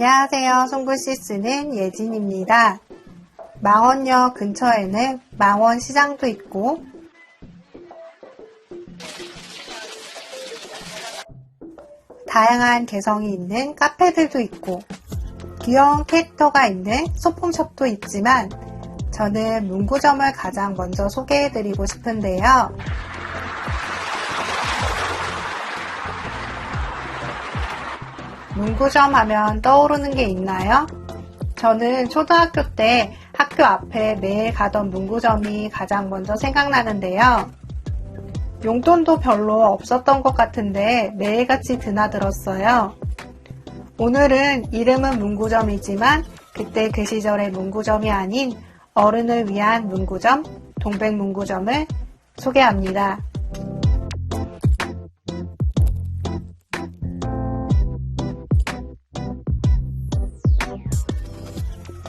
안녕하세요. 송글씨 쓰는 예진입니다. 망원역 근처에는 망원시장도 있고 다양한 개성이 있는 카페들도 있고 귀여운 캐릭터가 있는 소품숍도 있지만 저는 문구점을 가장 먼저 소개해드리고 싶은데요. 문구점 하면 떠오르는 게 있나요? 저는 초등학교 때 학교 앞에 매일 가던 문구점이 가장 먼저 생각나는데요. 용돈도 별로 없었던 것 같은데 매일같이 드나들었어요. 오늘은 이름은 문구점이지만 그때 그 시절의 문구점이 아닌 어른을 위한 문구점, 동백문구점을 소개합니다.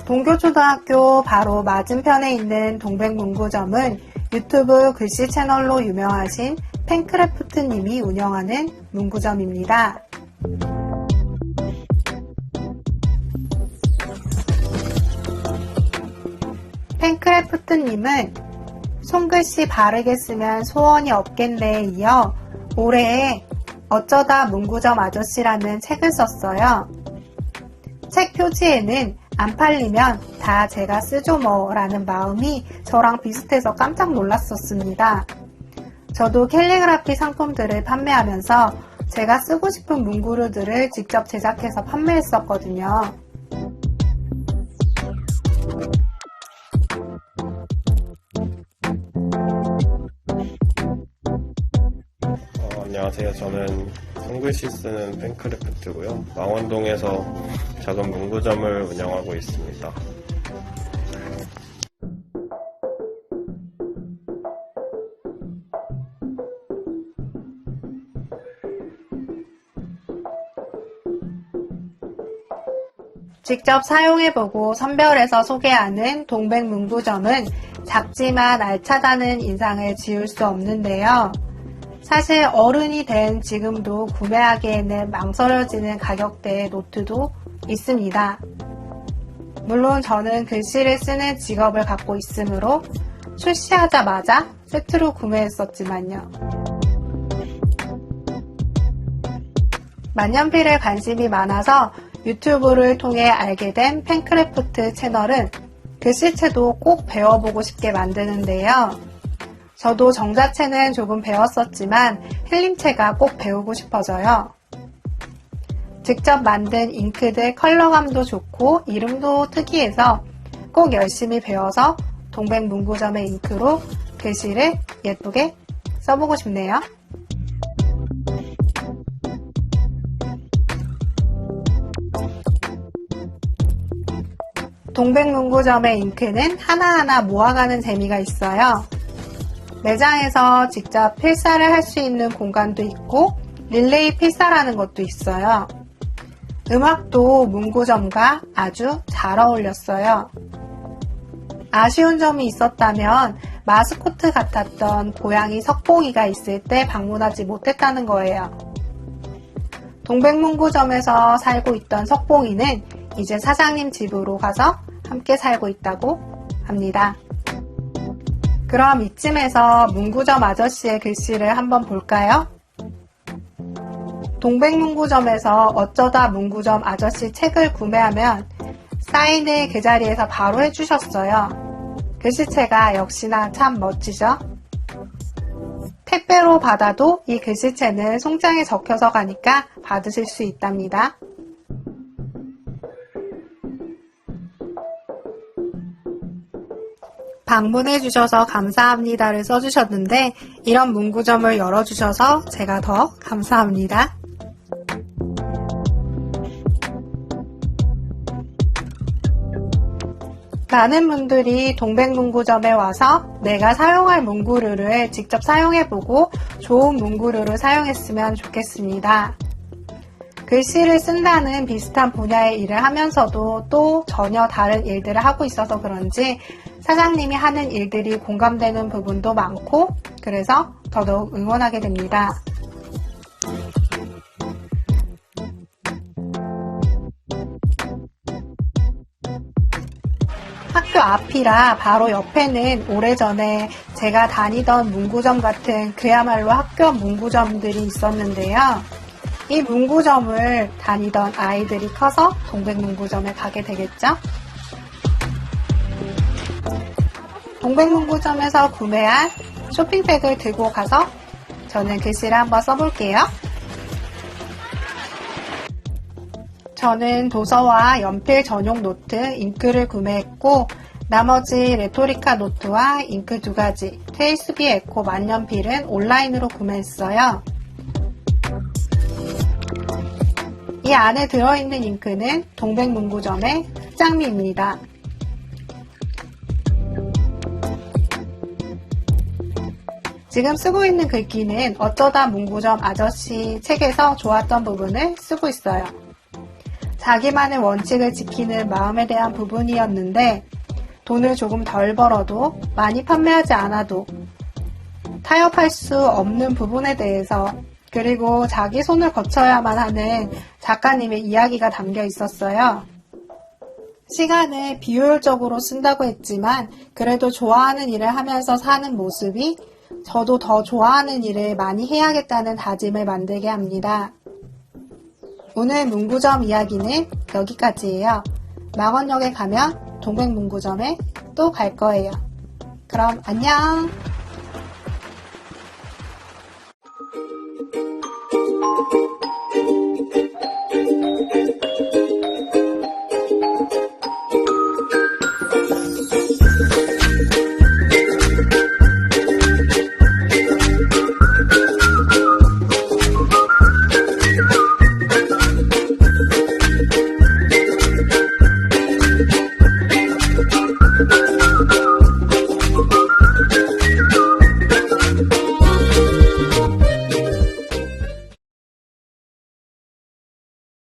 동교초등학교 바로 맞은편에 있는 동백문구점은 유튜브 글씨 채널로 유명하신 팬크래프트님이 운영하는 문구점입니다. 팬크래프트님은 손글씨 바르게 쓰면 소원이 없겠네에 이어 올해에 어쩌다 문구점 아저씨라는 책을 썼어요. 책 표지에는 안 팔리면 다 제가 쓰죠 뭐 라는 마음이 저랑 비슷해서 깜짝 놀랐었습니다. 저도 캘리그라피 상품들을 판매하면서 제가 쓰고 싶은 문구류들을 직접 제작해서 판매했었거든요. 어, 안녕하세요. 저는 손글씨 쓰는 팬크래프트고요. 망원동에서 작은 문구점을 운영하고 있습니다. 직접 사용해보고 선별해서 소개하는 동백문구점은 작지만 알차다는 인상을 지울 수 없는데요. 사실 어른이 된 지금도 구매하기에는 망설여지는 가격대의 노트도 있습니다. 물론 저는 글씨를 쓰는 직업을 갖고 있으므로 출시하자마자 세트로 구매했었지만요. 만년필에 관심이 많아서 유튜브를 통해 알게 된 팬크래프트 채널은 글씨체도 꼭 배워보고 싶게 만드는데요. 저도 정자체는 조금 배웠었지만 힐림체가 꼭 배우고 싶어져요. 직접 만든 잉크들 컬러감도 좋고 이름도 특이해서 꼭 열심히 배워서 동백문구점의 잉크로 글씨를 예쁘게 써보고 싶네요. 동백문구점의 잉크는 하나하나 모아가는 재미가 있어요. 매장에서 직접 필사를 할 수 있는 공간도 있고 릴레이 필사라는 것도 있어요. 음악도 문구점과 아주 잘 어울렸어요. 아쉬운 점이 있었다면 마스코트 같았던 고양이 석봉이가 있을 때 방문하지 못했다는 거예요. 동백문구점에서 살고 있던 석봉이는 이제 사장님 집으로 가서 함께 살고 있다고 합니다. 그럼 이쯤에서 문구점 아저씨의 글씨를 한번 볼까요? 동백문구점에서 어쩌다 문구점 아저씨 책을 구매하면 사인을 그 자리에서 바로 해주셨어요. 글씨체가 역시나 참 멋지죠? 택배로 받아도 이 글씨체는 송장에 적혀서 가니까 받으실 수 있답니다. 방문해 주셔서 감사합니다를 써주셨는데 이런 문구점을 열어주셔서 제가 더 감사합니다. 많은 분들이 동백문구점에 와서 내가 사용할 문구류를 직접 사용해보고 좋은 문구류를 사용했으면 좋겠습니다. 글씨를 쓴다는 비슷한 분야의 일을 하면서도 또 전혀 다른 일들을 하고 있어서 그런지 사장님이 하는 일들이 공감되는 부분도 많고 그래서 더더욱 응원하게 됩니다. 학교 앞이라 바로 옆에는 오래전에 제가 다니던 문구점 같은 그야말로 학교 문구점들이 있었는데요. 이 문구점을 다니던 아이들이 커서 동백문구점에 가게 되겠죠? 동백문구점에서 구매한 쇼핑백을 들고 가서 저는 글씨를 한번 써볼게요. 저는 도서와 연필 전용 노트, 잉크를 구매했고 나머지 레토리카 노트와 잉크 두 가지, 테이스비 에코 만년필은 온라인으로 구매했어요. 이 안에 들어있는 잉크는 동백문구점의 흑장미입니다. 지금 쓰고 있는 글귀는 어쩌다 문구점 아저씨 책에서 좋았던 부분을 쓰고 있어요. 자기만의 원칙을 지키는 마음에 대한 부분이었는데 돈을 조금 덜 벌어도 많이 판매하지 않아도 타협할 수 없는 부분에 대해서 그리고 자기 손을 거쳐야만 하는 작가님의 이야기가 담겨 있었어요. 시간을 비효율적으로 쓴다고 했지만 그래도 좋아하는 일을 하면서 사는 모습이 저도 더 좋아하는 일을 많이 해야겠다는 다짐을 만들게 합니다. 오늘 문구점 이야기는 여기까지예요. 망원역에 가면 동백문구점에 또 갈 거예요. 그럼 안녕!